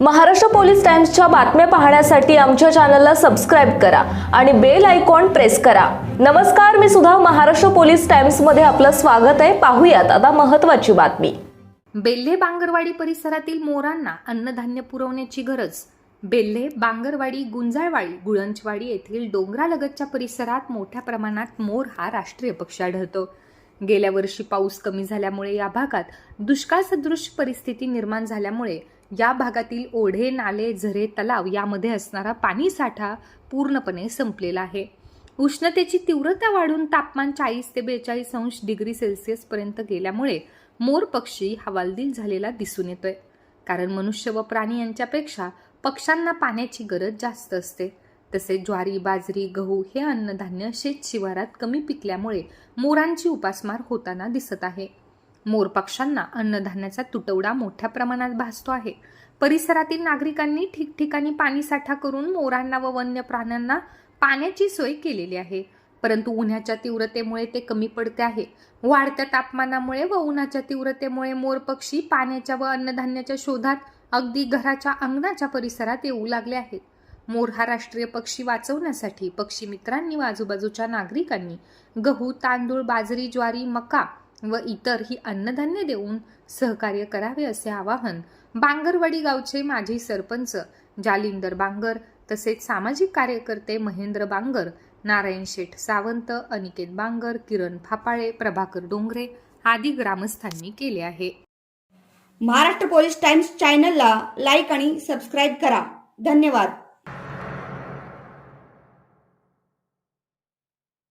Maharashtra police टाइम्सच्या बातम्या पाहण्यासाठी आमच्या चॅनलला सबस्क्राईब करा आणि बेल आयकॉन प्रेस करा. नमस्कार मी सुद्धा महाराष्ट्र पोलीस टाइम्समध्ये आपलं स्वागत आहे. पाहूयात आता महत्त्वाची बातमी. बेल्हे बांगरवाडी परिसरातील मोरांना अन्नधान्य पुरवण्याची गरज. बेल्हे बांगरवाडी गुंजाळवाडी गुळंचवाडी येथील डोंगरालगतच्या परिसरात मोठ्या प्रमाणात मोर हा राष्ट्रीय पक्षी आढळतो. गेल्या वर्षी पाऊस कमी झाल्यामुळे या भागात दुष्काळ सदृश परिस्थिती निर्माण झाल्यामुळे या भागातील ओढे नाले झरे तलाव यामध्ये असणारा पाणी साठा पूर्णपणे संपलेला आहे. उष्णतेची तीव्रता वाढून तापमान चाळीस ते बेचाळीस अंश डिग्री सेल्सिअस पर्यंत गेल्यामुळे मोर पक्षी हवालदिल झालेला दिसून येतोय. कारण मनुष्य व प्राणी यांच्यापेक्षा पक्ष्यांना पाण्याची गरज जास्त असते. तसेच ज्वारी बाजरी गहू हे अन्नधान्य शेत शिवारात कमी पिकल्यामुळे मोरांची उपासमार होताना दिसत आहे. मोरपक्षांना अन्नधान्याचा तुटवडा मोठ्या प्रमाणात भासतो आहे. परिसरातील नागरिकांनी ठिकठिकाणी पाणी साठा करून मोरांना व वन्य प्राण्यांना पाण्याची सोय केलेली आहे. परंतु उन्हाच्या तीव्रतेमुळे ते कमी पडते आहे. वाढत्या तापमानामुळे व उन्हाच्या तीव्रतेमुळे मोर पक्षी पाण्याच्या व अन्नधान्याच्या शोधात अगदी घराच्या अंगणाच्या परिसरात येऊ लागले आहेत. मोर हा राष्ट्रीय पक्षी वाचवण्यासाठी पक्षी मित्रांनी व आजूबाजूच्या नागरिकांनी गहू तांदूळ बाजरी ज्वारी मका व इतर ही अन्नधान्य देऊन सहकार्य करावे असे आवाहन बांगरवाडी गावचे माजी सरपंच जालिंदर बांगर तसेच सामाजिक कार्यकर्ते महेंद्र बांगर नारायण शेठ सावंत अनिकेत बांगर किरण फापाळे प्रभाकर डोंगरे आदी ग्रामस्थांनी केले आहे. महाराष्ट्र पोलीस टाइम्स चॅनलला लाईक आणि सबस्क्राईब करा. धन्यवाद.